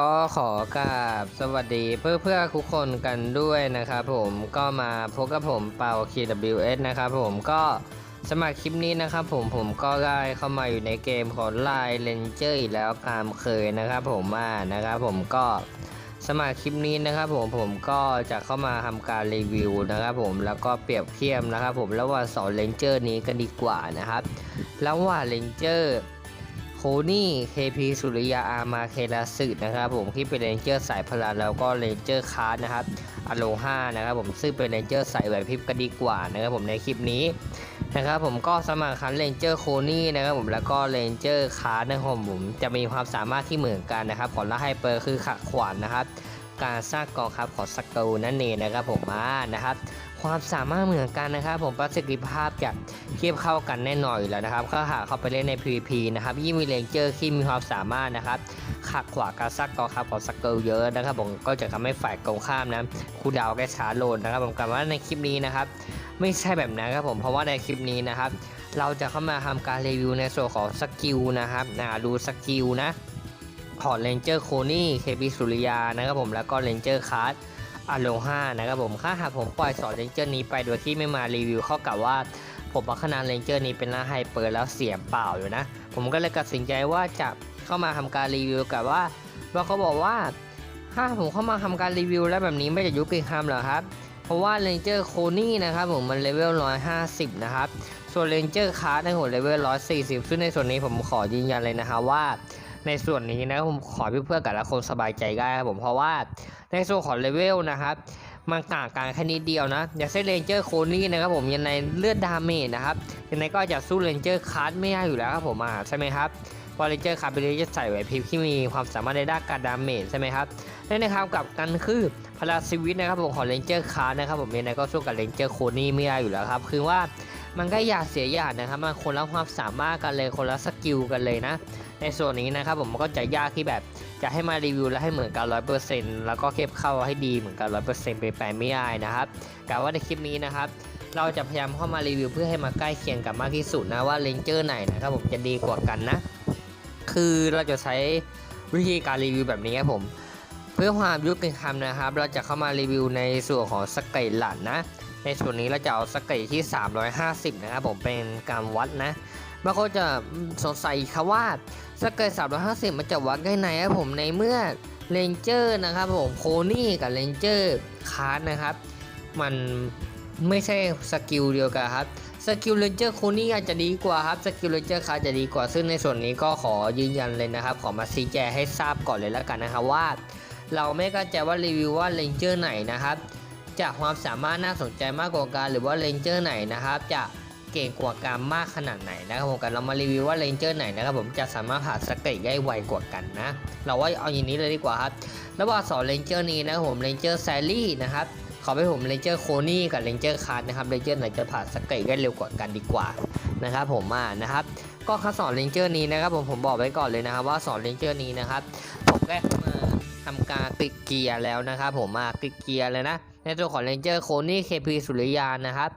ก็ขอกราบสวัสดีเพื่อเพื่อทุกคนกันด้วยนะครับผมก็มาพบกับผมเปา KWS นะครับผมก็สมัครคลิปนี้นะครับผมผมก็ได้เข้ามาอยู่ในเกมของไลน์เลนเจอร์อีกแล้วตามเคยนะครับผมมานะครับผมก็สมัครคลิปนี้นะครับผมผมก็จะเข้ามาทำการรีวิวนะครับผมแล้วก็เปรียบเทียบนะครับผมระหว่างสองเลนเจอร์นี้กันดีกว่านะครับระหว่างเลนเจอร์ โคนี่เคพีสุริยาอามาเคลาสึนะครับผมที่เป็นเรนเจอร์สายพลังแล้วก็เรนเจอร์คาร์นะครับอโลฮานะครับผมซึ่งเป็นเรนเจอร์สายแบบพิบก็ดีกว่านะครับผมในคลิปนี้นะครับผมก็สมัครคันเรนเจอร์โคนี่นะครับผมแล้วก็เรนเจอร์คาร์นะครับผมจะมีความสามารถที่เหมือนกันนะครับขอละไฮเปอร์คือขัดขวานนะครับ การสร้างกองทัพของสกูนั่นเองนะครับผมมานะครับ ความสามารถเหมือนกันนะครับ ผมประสิทธิภาพจะเทียบเข้ากันแน่นอนอยู่แล้วนะครับ ก็หากเข้าไปเล่นใน PVP นะครับยิ่งมีเลนเจอร์ที่มีความสามารถนะครับขัดขวางการซักกองทัพของสเกิลเยอะนะครับ ผมก็จะทำให้ฝ่ายตรงข้ามนะคูดาวแกช้าลงนะครับ ผมกลับว่าในคลิปนี้นะครับ ไม่ใช่แบบนั้นครับผมเพราะว่าในคลิปนี้นะครับ เราจะเข้ามาทำการรีวิวในส่วนของสกิลนะครับนะดูสกิลนะ ของเลนเจอร์โคนี่เคปีสุริยานะครับผมแล้วก็เลนเจอร์คาร์ดอโลฮานะครับผมถ้าหากผมปล่อยสอนเลนเจอร์นี้ไปโดยที่ไม่มารีวิวเข้ากับว่า ผมพัฒนาเลนเจอร์นี้เป็นหน้าไฮเปอร์แล้วเสียเปล่าอยู่นะ ผมก็เลยตัดสินใจว่าจะเข้ามาทำการรีวิวกับว่าว่าเขาบอกว่าถ้าผมเข้ามาทำการรีวิวแล้วแบบนี้ไม่จะยุติธรรมเหรอครับ เพราะว่าเลนเจอร์โคนี่นะครับผมมันเลเวล150 นะครับ ส่วนเลนเจอร์คาร์ดในหัวเลเวล140 ซึ่งในส่วนนี้ผมขอยืนยันเลยนะครับว่า ในส่วนนี้นะผมขอเพื่อนๆกับละคนสบายใจได้ครับผมเพราะว่าในส่วนของเลเวลนะครับมันต่างกันแค่นิดเดียวนะอย่างเช่นเรนเจอร์โคนี่นะครับผมยังในเลือดดาเมจนะครับยังไงก็จะสู้เรนเจอร์คาร์ไม่ได้อยู่แล้วครับผมอะใช่ไหมครับพราะเรนเจอร์คาร์ดเป็นเรนเจอร์ใส่ไหวพริบที่มีความสามารถในด้านการดาเมจใช่ไหมครับและนะครับกับกันคือพลาสวิตนะครับผมของเรนเจอร์คาร์นะครับผมยังไงก็สู้กับเรนเจอร์โคนี่ไม่ได้อยู่แล้วครับคือว่ามันก็อยากเสียอย่างนะครับมันคนละความสามารถกันเลยคนละสกิลกันเลยนะ ในส่วนนี้นะครับผมมันก็จะยากที่แบบจะให้มารีวิวแล้วให้เหมือนกันร้อยเปอร์เซ็นต์แล้วก็เก็บเข้าให้ดีเหมือนกันร้อยเปอร์เซ็นต์ไปไปไม่ได้นะครับกะว่าในคลิปนี้นะครับ เราจะพยายามเข้ามารีวิวเพื่อให้มาใกล้เคียงกันมากที่สุดนะว่าเลนเจอร์ไหนนะครับผมจะดีกว่ากันนะ คือเราจะใช้วิธีการรีวิวแบบนี้ครับผม เพื่อความยุติธรรมนะครับ เราจะเข้ามารีวิวในส่วนของสเกตหลันนะ ในส่วนนี้เราจะเอาสเกตที่ 350 นะครับผมเป็นการวัดนะ บางคนจะสงสัยครับว่าสเกิล350 มันจะวัดได้ไหนครับผมในเมื่อเรนเจอร์นะครับผมโคนี่กับเรนเจอร์คาร์ดนะครับ มันไม่ใช่สกิลเดียวกันครับสกิลเรนเจอร์โคนี่อาจจะดีกว่าครับสกิลเรนเจอร์คาร์จะดีกว่า ซึ่งในส่วนนี้ก็ขอยืนยันเลยนะครับ ขอมาชี้แจงให้ทราบก่อนเลยแล้วกันนะครับว่า เราไม่เข้าใจว่ารีวิวว่าเรนเจอร์ไหนนะครับจะความสามารถน่าสนใจมากกว่ากันหรือว่าเรนเจอร์ไหนนะครับจะ เก่งกว่าการมากขนาดไหนนะครับผมกันเรามารีวิวว่าเรนเจอร์ไหนนะครับผมจะสามารถผ่านสเกตได้ไวกว่ากันนะ เราว่าเอาอย่างนี้เลยดีกว่าครับระหว่างสองเรนเจอร์นี้นะครับผมเรนเจอร์แซลลี่นะครับขอไปผมเรนเจอร์โคนี่กับเรนเจอร์คาร์นะครับเรนเจอร์ไหนจะผ่านสเกตได้เร็วกว่ากันดีกว่านะครับผมมานะครับก็คัดสอนเรนเจอร์นี้นะครับผมผมบอกไว้ก่อนเลยนะครับว่าสอนเรนเจอร์นี้นะครับผมได้เข้ามาทำการติดเกียร์แล้วนะครับผมมาติดเกียร์เลยนะในตัวของเรนเจอร์โคนี่เคพีสุริยานะครับ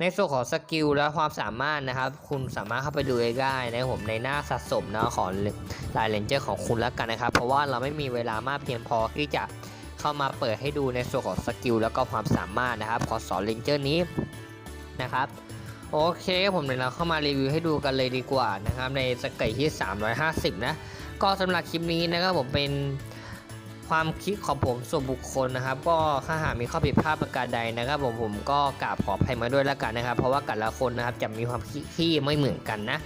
ในส่วนของสกิลและความสามารถนะครับ คุณสามารถเข้าไปดูได้นะผมในหน้าสะสมนะของลายเลนเจอร์ของคุณแล้วกันนะครับ เพราะว่าเราไม่มีเวลามากเพียงพอที่จะเข้ามาเปิดให้ดูในส่วนของสกิลแล้วก็ความสามารถนะครับของสอนเลนเจอร์นี้นะครับโอเคผมเดี๋ยวเราเข้ามารีวิวให้ดูกันเลยดีกว่านะครับในสเกตที่ 350 นะ ก็สำหรับคลิปนี้นะครับผมเป็น ความคิดของผมส่วนบุคคลนะครับ ก็ถ้าหากมีข้อผิดพลาดประการใดนะครับ ผมผมก็กราบขออภัยมาด้วยแล้วกันนะครับ เพราะว่าแต่ละคนนะครับจะมีความคิดที่ไม่เหมือนกันนะ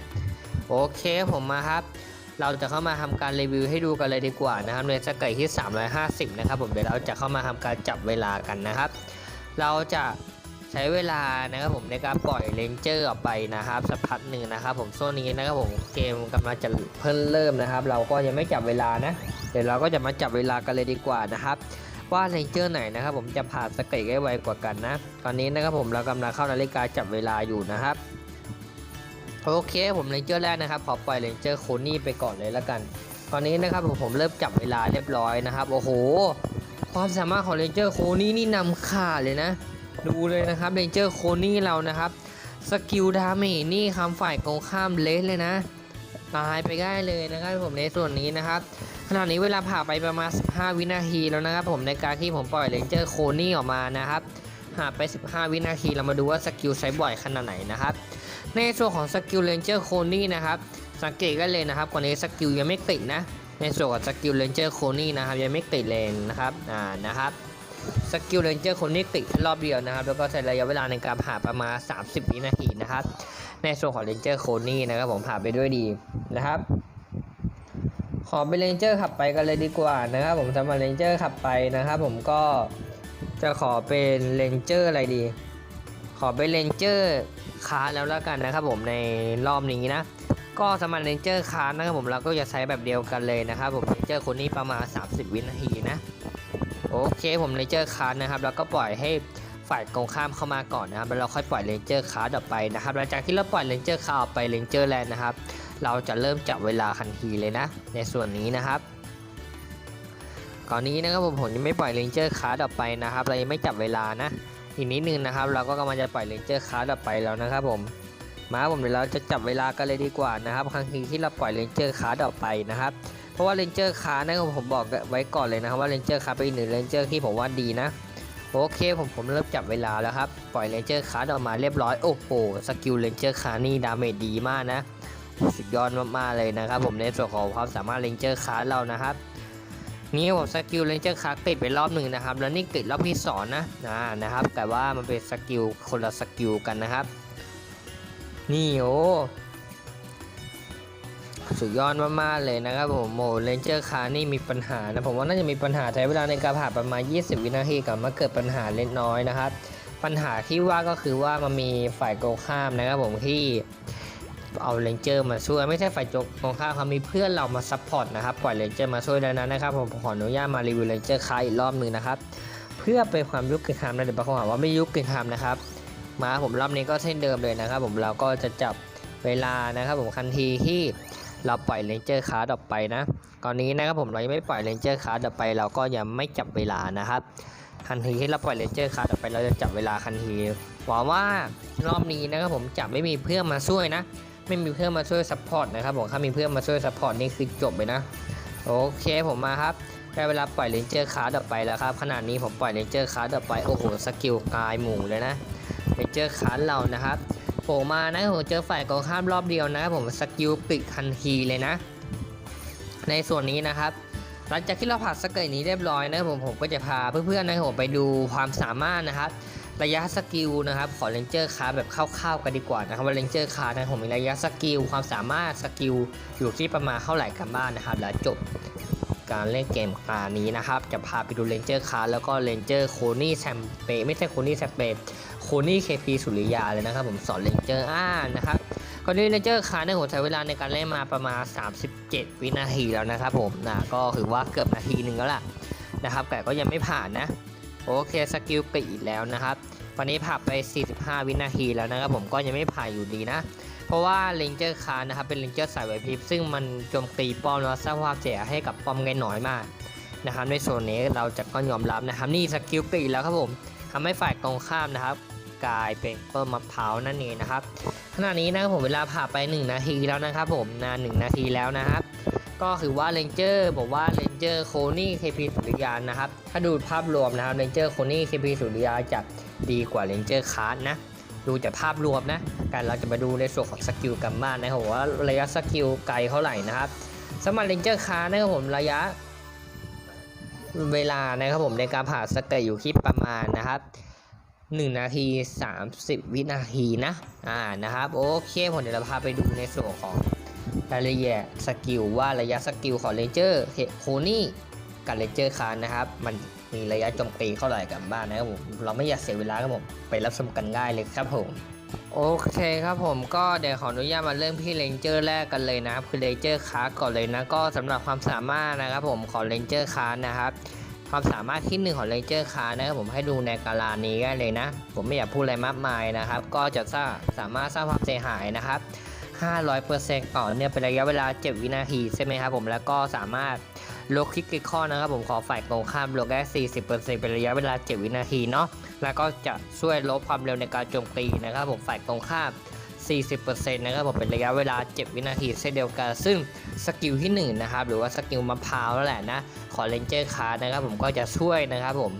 โอเคผมมาครับ เราจะเข้ามาทำการรีวิวให้ดูกันเลยดีกว่านะครับในสเกลที่ 350 นะครับ ผมเดี๋ยวเราจะเข้ามาทำการจับเวลากันนะครับ เราจะ ใช้เวลานะครับผมในการปล่อยเลนเจอร์ออกไปนะครับสักพักหนึ่งนะครับ ผมโซนนี้นะครับผมเกมกำลังจะเพิ่งเริ่มนะครับ เราก็ยังไม่จับเวลานะเดี๋ยวเราก็จะมาจับเวลากันเลยดีกว่านะครับ ว่าเลนเจอร์ไหนนะครับผมจะผ่านสเกตได้ไวกว่ากันนะ ตอนนี้นะครับผมเรากำลังเข้านาฬิกาจับเวลาอยู่นะครับโอเคผมเลนเจอร์แรกนะครับขอปล่อยเลนเจอร์โคนี่ไปก่อนเลยแล้วกัน ตอนนี้นะครับผมผมเริ่มจับเวลาเรียบร้อยนะครับ โอ้โห ความสามารถของเลนเจอร์โคนี่นี่นำขาดเลยนะ ดูเลยนะครับเลนเจอร์โคนี่เรานะครับสกิลดาเมจนี่คำฝ่ายตรงข้ามเละเลยนะตายไปได้เลยนะครับผมในส่วนนี้นะครับขณะนี้เวลาผ่านไปประมาณ 15 วินาทีแล้วนะครับผมในการที่ผมปล่อยเลนเจอร์โคนี่ออกมานะครับหากไป 15 วินาทีเรามาดูว่าสกิลใช้บ่อยขนาดไหนนะครับในส่วนของสกิลเลนเจอร์โคนี่นะครับสังเกตได้เลยนะครับก่อนนี้สกิลยังไม่ติดนะในส่วนของสกิลเลนเจอร์โคนี่นะครับยังไม่ติดเลนนะครับอ่านะครับ สกิลเลนเจอร์คนี่ติดรอบเดียวนะครับ แล้วก็ใช้ระยะเวลาในการผ่าประมาณ 30 วินาทีนะครับ ในส่วนของเลนเจอร์โคนี่นะครับผมผ่าไปด้วยดีนะครับ ขอเป็นเลนเจอร์ขับไปกันเลยดีกว่านะครับ ผมสำหรับเลนเจอร์ขับไปนะครับ ผมก็จะขอเป็นเลนเจอร์อะไรดี ขอเป็นเลนเจอร์คาร์แล้วแล้วกันนะครับ ผมในรอบนี้นะก็สำหรับเลนเจอร์คาร์นะครับผมเราก็จะใช้แบบเดียวกันเลยนะครับผมเลนเจอร์คนนี้ประมาณ 30 วินาทีนะ โอเคผมเลนเจอร์คาร์นะครับ แล้วก็ปล่อยให้ฝ่ายตรงข้ามเข้ามาก่อนนะครับ แล้วเราค่อยปล่อยเลนเจอร์คาร์ออกไปนะครับ หลังจากที่เราปล่อยเลนเจอร์คาร์ออกไปเลนเจอร์แลนด์นะครับ เราจะเริ่มจับเวลาทันทีเลยนะ ในส่วนนี้นะครับก่อนนี้นะครับผมผมยังไม่ปล่อยเลนเจอร์คาร์ออกไปนะครับ เรายังไม่จับเวลานะ อีกนิดนึงนะครับ เราก็กำลังจะปล่อยเลนเจอร์คาร์ออกไปแล้วนะครับผมมาผมเดี๋ยวเราจะจับเวลากันเลยดีกว่านะครับ ครั้งทีที่เราปล่อยเลนเจอร์คาร์ออกไปนะครับ ราะว่าเลนเจอร์คาร์นะครับผมบอกไว้ก่อนเลยนะครับว่าเลนเจอร์คาร์เป็นหนึ่งเลนเจอร์ที่ผมว่าดีนะโอเคผมผมเริ่มจับเวลาแล้วครับ ปล่อยเลนเจอร์คาร์ออกมาเรียบร้อย โอ้โหสกิลเลนเจอร์คาร์นี่ดาเมจดีมากนะ สุดยอดมากๆเลยนะครับ ผมในส่วนของความสามารถเลนเจอร์คาร์เรานะครับนี่ผมสกิลเลนเจอร์คาร์ติดไปรอบหนึ่งนะครับ แล้วนี่ติดรอบที่สองนะนะนะครับ แต่ว่ามันเป็นสกิลคนละสกิลกันนะครับ นี่โอ้ สุดยอดมากๆเลยนะครับผมโมเลนเจอร์คาร์นี่มีปัญหานะผมว่าน่าจะมีปัญหาใช้เวลาในการผ่าประมาณ 20 วินาทีก่อนมาเกิดปัญหาเล็กน้อยนะครับ ปัญหาที่ว่าก็คือว่ามันมีฝ่ายโกข้ามนะครับผมที่เอาเลนเจอร์มาช่วยไม่ใช่ฝ่ายโกงข้าเขามีเพื่อนเรามาซัพพอร์ตนะครับปล่อยเลนเจอร์มาช่วยแล้วนะนะครับผมขออนุญาตมารีวิวเลนเจอร์คาร์อีกรอบหนึ่งนะครับเพื่อเป็นความยุติธรรมนะเดี๋ยวบางคนถามว่าไม่ยุติธรรมนะครับมาผมรอบนี้ก็เช่นเดิมเลยนะครับ ผมเราก็จะจับเวลานะครับผมทันทีที่ เราปล่อยเลนเจอร์คาร์ดออกไปนะตอนนี้นะครับผมเรายังไม่ปล่อยเลนเจอร์คาร์ดออกไป เราก็ยังไม่จับเวลานะครับทันทีที่เราปล่อยเลนเจอร์คาร์ดออกไปเราจะจับเวลาทันทีหวังว่ารอบนี้นะครับผมจับไม่มีเพื่อนมาช่วยนะ ไม่มีเพื่อนมาช่วยซัพพอร์ตนะครับผมถ้ามีเพื่อนมาช่วยซัพพอร์ตนี่คือจบเลยนะโอเคผมมาครับได้เวลาปล่อยเลนเจอร์คาร์ดออกไปแล้วครับขณะนี้ผมปล่อยเลนเจอร์คาร์ดออกไปโอ้โหสกิลกายหมู่เลยนะไปเจอร์คันเรานะครับ โผล่มานะผมเจอฝ่ายกองข้ามรอบเดียวนะครับผมสกิลปิดทันทีเลยนะ ในส่วนนี้นะครับ หลังจากที่เราผ่านสเกิลนี้เรียบร้อยนะผมผมก็จะพาเพื่อนๆนะผมไปดูความสามารถนะครับ ระยะสกิลนะครับของเลนเจอร์คาร์แบบคร่าวๆกันดีกว่านะครับว่าเลนเจอร์คาร์นะผมมีระยะสกิลความสามารถสกิลอยู่ที่ประมาณเท่าไหร่กันบ้างนะครับ แล้วจบการเล่นเกมการนี้นะครับ จะพาไปดูเลนเจอร์คาร์แล้วก็เลนเจอร์โคนี่แซมเปไม่ใช่โคนี่แซมเป นี่เคพีสุริยาเลยนะครับผมสอนเลนเจอร์อ่านะครับก่อนนี้เลนเจอร์คาร์เนี่ยผมใช้เวลาในการเล่นมาประมาณ 37 วินาทีแล้วนะครับผมนะก็ถือว่าเกือบนาทีหนึ่งแล้วล่ะนะครับแต่ก็ยังไม่ผ่านนะโอเคสกิลปีแล้วนะครับตอนนี้ผ่านไป 45 วินาทีแล้วนะครับผมก็ยังไม่ผ่านอยู่ดีนะ เพราะว่าเลนเจอร์คาร์นะครับเป็นเลนเจอร์สายไหวพริบซึ่งมันโจมตีป้อมแล้วสร้างความเสียให้กับป้อมไงน้อยมากนะครับในโซนนี้เราจะก็ยอมรับนะครับ นี่สกิลปิดแล้วครับผมทำให้ฝ่ายตรงข้ามนะครับ กลายเป็นต้นมะพร้าวนั่นเองนะครับขณะนี้นะครับผมเวลาผ่านไป 1 นาทีแล้วนะครับ ผมนะหนาทีแล้วนะครับก็คือว่าเลนเจอร์ผมว่าเลนเจอร์โคนี่เคพีสุริยานะครับถ้าดูภาพรวมนะครับเลนเจอร์โคนี่เคพีสุริยาจะดีกว่าเลนเจอร์คาร์ดนะดูจากภาพรวมนะการเราจะมาดูในส่วนของสกิลกันบ้างนะครับว่าระยะสกิลไกลเท่าไหร่นะครับสำหรับเลนเจอร์คาร์นะครับผมระยะเวลานะครับผมในการผ่าสเกตอยู่ที่ประมาณนะครับ 1 นาที 30 วินาทีนะ อ่า นะครับ โอเค ผมเดี๋ยวเราพาไปดูในส่วนของรายละเอียดสกิลว่าระยะสกิลของเลนเจอร์โคนี่กับเลนเจอร์คานนะครับ มันมีระยะโจมตีเท่าไหร่กันบ้างนะครับผม เราไม่อยากเสียเวลาครับผม ไปรับชมกันได้เลยครับผม โอเคครับผมก็เดี๋ยวขออนุญาตมาเริ่มที่เลนเจอร์แรกกันเลยนะครับ คือเลนเจอร์คาร์ก่อนเลยนะ ก็สำหรับความสามารถนะครับผมของเลนเจอร์คาร์นะครับ ความสามารถที่หนึ่งของเลนเจอร์คาร์นะครับผมให้ดูในกาลานี้ได้เลยนะ ผมไม่อยากพูดอะไรมากมายนะครับ ก็จะสร้างสามารถสร้างความเสียหายนะครับ 500%ต่อเนี่ยเป็นระยะเวลา 7 วินาทีใช่ไหมครับผมแล้วก็สามารถลดคลิกกิคอนะครับผมขอฝ่ายตรงข้ามลดได้40%เป็นระยะเวลา 7 วินาทีเนาะแล้วก็จะช่วยลดความเร็วในการโจมตีนะครับผมฝ่ายตรงข้าม 40%นะครับผมเป็นระยะเวลา 7 วินาทีเช่นเดียวกัน ซึ่งสกิลที่1นะครับหรือว่าสกิลมะพร้าวนั่นแหละนะขอเลนเจอร์คาร์นะครับผมก็จะช่วยนะครับผม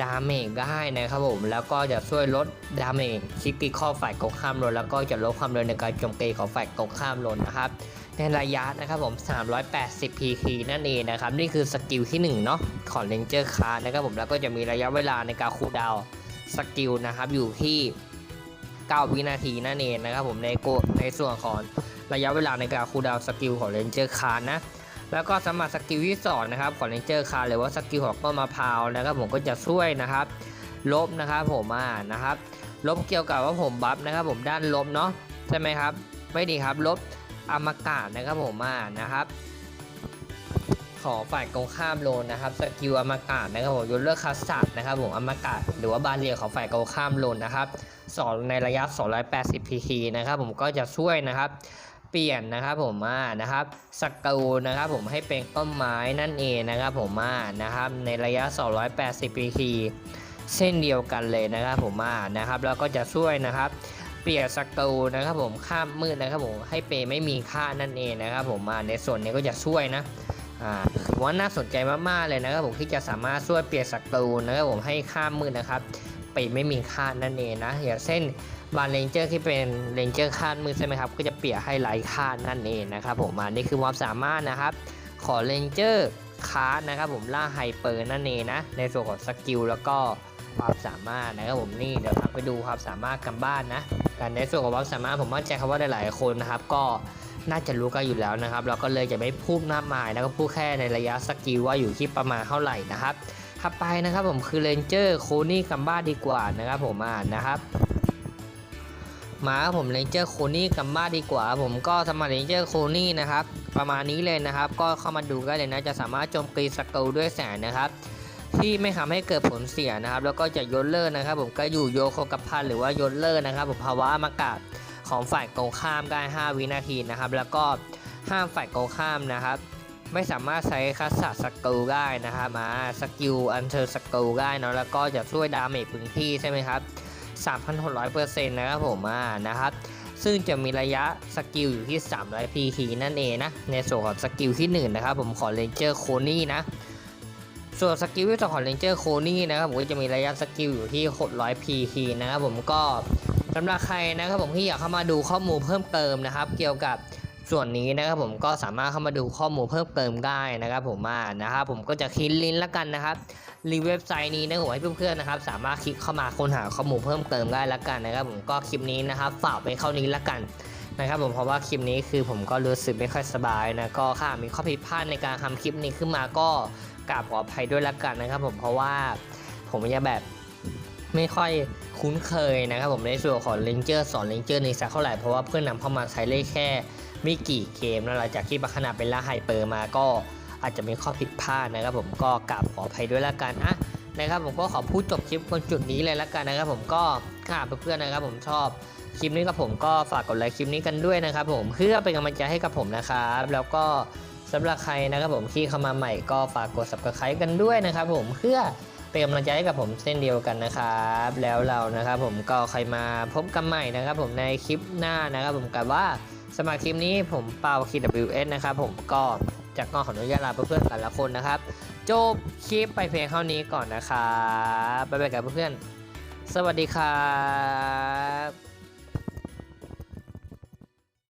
ดาเมจได้นะครับผมแล้วก็จะช่วยลดดาเมจคิกกิข้อฝ่ายตรงข้ามลงแล้วก็จะลดความเร็วในการโจมตีของฝ่ายตรงข้ามลงนะครับในระยะนะครับผม 380 pp นั่นเองนะครับ นี่คือสกิลที่ 1 เนาะของเลนเจอร์คาร์นะครับผม แล้วก็จะมีระยะเวลาในการคูลดาวสกิลนะครับ อยู่ที่ 9 วินาทีนั่นเองนะครับผมในโกในส่วนของระยะเวลาในการคูลดาวน์สกิลของเลนเจอร์คาร์นะแล้วก็สำหรับสกิลที่สองนะครับของเลนเจอร์คาร์หรือว่าสกิลของต้นมะพร้าวนะครับผมก็จะช่วยนะครับ ลบนะครับผมอ่านะครับ ลบเกี่ยวกับว่าผมบัฟนะครับ ผมด้านลบเนาะใช่ไหมครับไม่ดีครับลบอมากาศนะครับผมอ่านะครับ ของฝ่ายตรงข้ามโลนนะครับสกิลอมากาศนะครับผมยกเลิกคัสซัดนะครับผมอมากาศหรือว่าบาเรียของฝ่ายตรงข้ามโลนนะครับสอนในระยะ 280 pp นะครับผมก็จะช่วยนะครับเปลี่ยนนะครับผมอ่านะครับสกิลนะครับผมให้เป็นต้นไม้นั่นเองนะครับผมอ่านะครับในระยะ 280 pp เส้นเดียวกันเลยนะครับผมอ่านะครับแล้วก็จะช่วยนะครับเปลี่ยนสกิลนะครับผมข้ามมืดนะครับผมให้เปไม่มีค่านั่นเองนะครับผมอ่าในส่วนนี้ก็จะช่วยนะ อ่าถือว่าน่าสนใจมากๆเลยนะครับผมที่จะสามารถช่วยเปลี่ยนศัตรูนะครับผมให้ข้ามมืดนะครับไปไม่มีค่านั่นเองนะอย่างเช่นบานเลนเจอร์ที่เป็นเลนเจอร์ข้ามมืดใช่ไหมครับก็จะเปลี่ยนให้ไร้ค่านั่นเองนะครับผมอ่านี่คือความสามารถนะครับ ขอเลนเจอร์คาร์นะครับผมล่าไฮเปอร์นั่นเองนะในส่วนของสกิลแล้วก็ความสามารถนะครับผมนี่เดี๋ยวทำไปดูความสามารถกันบ้านนะการในส่วนของความสามารถผมมั่นใจครับว่าหลายๆคนนะครับก็ น่าจะรู้กันอยู่แล้วนะครับ เราก็เลยจะไม่พูดมากมายนะครับพูดแค่ในระยะสกิลว่าอยู่ที่ประมาณเท่าไหร่นะครับถัดไปนะครับผมคือเลนเจอร์โคนี่กัมบ้าดีกว่านะครับผมอ่านนะครับมาครับผมเลนเจอร์โคนี่กัมบ้าดีกว่า ผมก็สมัครเลนเจอร์โคนี่นะครับประมาณนี้เลยนะครับ ก็เข้ามาดูกันเลยนะจะสามารถโจมตีสกิลด้วยแสงนะครับที่ไม่ทำให้เกิดผลเสียนะครับ แล้วก็จะยนเลอร์นะครับ ผมก็อยู่โยโคกับพันหรือว่ายนเลอร์นะครับ ผมภาวะอากาศ ของฝ่ายตรงข้ามได้ 5 วินาทีนะครับ แล้วก็ห้ามฝ่ายตรงข้ามนะครับ ไม่สามารถใช้คัสสัตสกิลได้นะครับมาสกิลอันเชิญสกิลได้นะแล้วก็จะช่วยดาเมจพื้นที่ใช่ไหมครับ 3,600%นะครับผมอ่านะครับซึ่งจะมีระยะสกิลอยู่ที่ 300 pt นั่นเองนะ ในส่วนของสกิลที่ 1 นะครับ ผมขอเลนเจอร์โคนี่นะ ส่วนสกิลที่สองของเลนเจอร์โคนี่นะครับผมจะมีระยะสกิลอยู่ที่ 600 pt นะครับผมก็ สำหรับใครนะครับผมที่อยากเข้ามาดูข้อมูลเพิ่มเติมนะครับ เกี่ยวกับส่วนนี้นะครับผมก็สามารถเข้ามาดูข้อมูลเพิ่มเติมได้นะครับ ผมมานะครับผมก็จะคลิกลิงก์ล้วกันนะครับลิงก์เว็บไซต์นี้นะผมให้เพื่อนๆนะครับ สามารถคลิกเข้ามาค้นหาข้อมูลเพิ่มเติมได้ล้วกันนะครับ ผมก็คลิปนี้นะครับฝากไปเข้านี้ล้วกันนะครับผมเพราะว่าคลิปนี้คือผมก็รู้สึกไม่ค่อยสบายนะก็ค่ะมีข้อผิดพลาดในการทำคลิปนี้ขึ้นมาก็กราบขออภัยด้วยล้วกันนะครับ ผมเพราะว่าผมจะแบบ ไม่ค่อยคุ้นเคยนะครับผมในส่วนของเลนเจอร์สอนเลนเจอร์ในสักเท่าไหร่เพราะว่าเพื่อนนำเข้ามาใช้ได้แค่ไม่กี่เกมแล้วหลังจากที่บัคนาเป็นล่าไฮเปอร์มาก็อาจจะมีข้อผิดพลาดนะครับผมก็กราบขออภัยด้วยละกันอะนะครับผมก็ขอพูดจบคลิปคนจุดนี้เลยละกันนะครับ ผมก็ถ้าเพื่อนๆนะครับ ผมชอบคลิปนี้กับผมก็ฝากกดไลค์คลิปนี้กันด้วยนะครับ ผมเพื่อเป็นกำลังใจให้กับผมนะครับ แล้วก็สำหรับใครนะครับผมที่เข้ามาใหม่ก็ฝากกด subscribe กันด้วยนะครับ ผมเพื่อ เป็นกำลังใจให้กับผมเส้นเดียวกันนะครับ แล้วเรานะครับผมก็ใครมาพบกันใหม่นะครับ ผมในคลิปหน้านะครับ ผมกับว่าสมัครคลิปนี้ผมเปา KWS นะครับผมก็จะก็ขออนุญาตลาเพื่อนๆแต่ละคนนะครับ จบคลิปไปเพียงเท่านี้ก่อนนะครับบ๊ายบายกับเพื่อนๆสวัสดีครับ